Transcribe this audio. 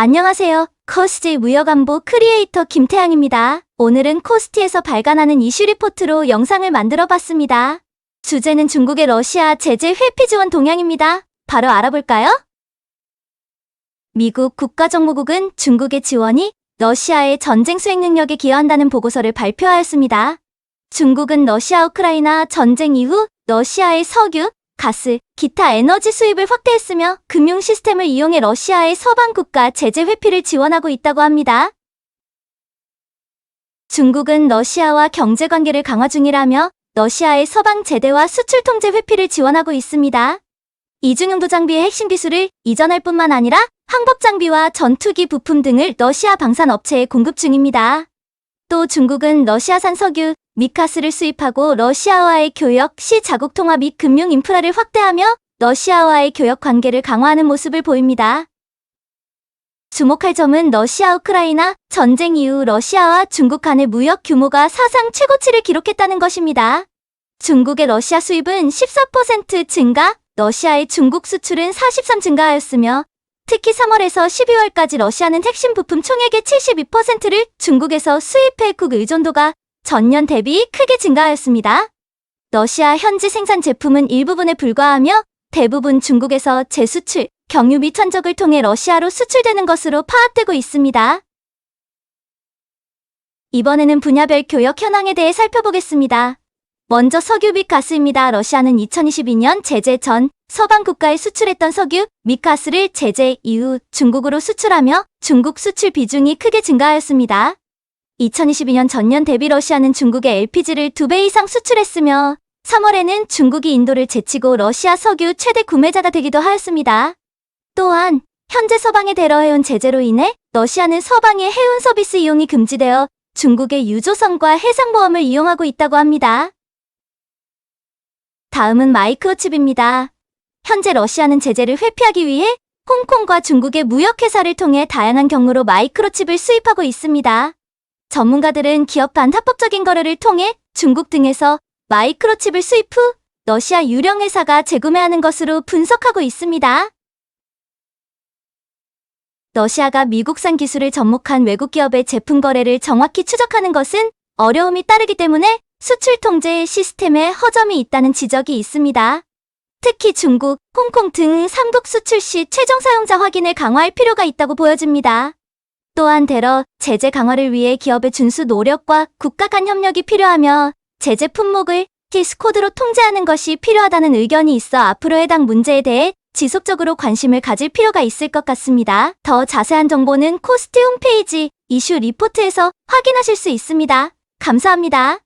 안녕하세요. 커스지 무역안보 크리에이터 김태양입니다. 오늘은 코스티에서 발간하는 이슈 리포트로 영상을 만들어 봤습니다. 주제는 중국의 러시아 제재 회피 지원 동향입니다. 바로 알아볼까요? 미국 국가정보국은 중국의 지원이 러시아의 전쟁 수행 능력에 기여한다는 보고서를 발표하였습니다. 중국은 러시아 우크라이나 전쟁 이후 러시아의 석유, 가스, 기타 에너지 수입을 확대했으며 금융 시스템을 이용해 러시아의 서방 국가 제재 회피를 지원하고 있다고 합니다. 중국은 러시아와 경제 관계를 강화 중이라며 러시아의 서방 제대와 수출 통제 회피를 지원하고 있습니다. 이중용도 장비의 핵심 기술을 이전할 뿐만 아니라 항법 장비와 전투기 부품 등을 러시아 방산 업체에 공급 중입니다. 또 중국은 러시아산 석유, 미카스를 수입하고 러시아와의 교역, 시 자국 통화 및 금융 인프라를 확대하며 러시아와의 교역 관계를 강화하는 모습을 보입니다. 주목할 점은 러시아 우크라이나 전쟁 이후 러시아와 중국 간의 무역 규모가 사상 최고치를 기록했다는 것입니다. 중국의 러시아 수입은 14% 증가, 러시아의 중국 수출은 43 증가하였으며 특히 3월에서 12월까지 러시아는 핵심 부품 총액의 72%를 중국에서 수입해 국 의존도가 전년 대비 크게 증가하였습니다. 러시아 현지 생산 제품은 일부분에 불과하며 대부분 중국에서 재수출, 경유 및 천적을 통해 러시아로 수출되는 것으로 파악되고 있습니다. 이번에는 분야별 교역 현황에 대해 살펴보겠습니다. 먼저 석유 및 가스입니다. 러시아는 2022년 제재 전 서방 국가에 수출했던 석유 및 가스를 제재 이후 중국으로 수출하며 중국 수출 비중이 크게 증가하였습니다. 2022년 전년 대비 러시아는 중국에 LPG를 2배 이상 수출했으며 3월에는 중국이 인도를 제치고 러시아 석유 최대 구매자가 되기도 하였습니다. 또한 현재 서방에 대러해온 제재로 인해 러시아는 서방의 해운 서비스 이용이 금지되어 중국의 유조선과 해상보험을 이용하고 있다고 합니다. 다음은 마이크로칩입니다. 현재 러시아는 제재를 회피하기 위해 홍콩과 중국의 무역회사를 통해 다양한 경로로 마이크로칩을 수입하고 있습니다. 전문가들은 기업 간 합법적인 거래를 통해 중국 등에서 마이크로칩을 수입 후 러시아 유령 회사가 재구매하는 것으로 분석하고 있습니다. 러시아가 미국산 기술을 접목한 외국 기업의 제품 거래를 정확히 추적하는 것은 어려움이 따르기 때문에 수출 통제 시스템에 허점이 있다는 지적이 있습니다. 특히 중국, 홍콩 등 3국 수출 시 최종 사용자 확인을 강화할 필요가 있다고 보여집니다. 또한 대러 제재 강화를 위해 기업의 준수 노력과 국가 간 협력이 필요하며 제재 품목을 디스코드로 통제하는 것이 필요하다는 의견이 있어 앞으로 해당 문제에 대해 지속적으로 관심을 가질 필요가 있을 것 같습니다. 더 자세한 정보는 코스트 홈페이지 이슈 리포트에서 확인하실 수 있습니다. 감사합니다.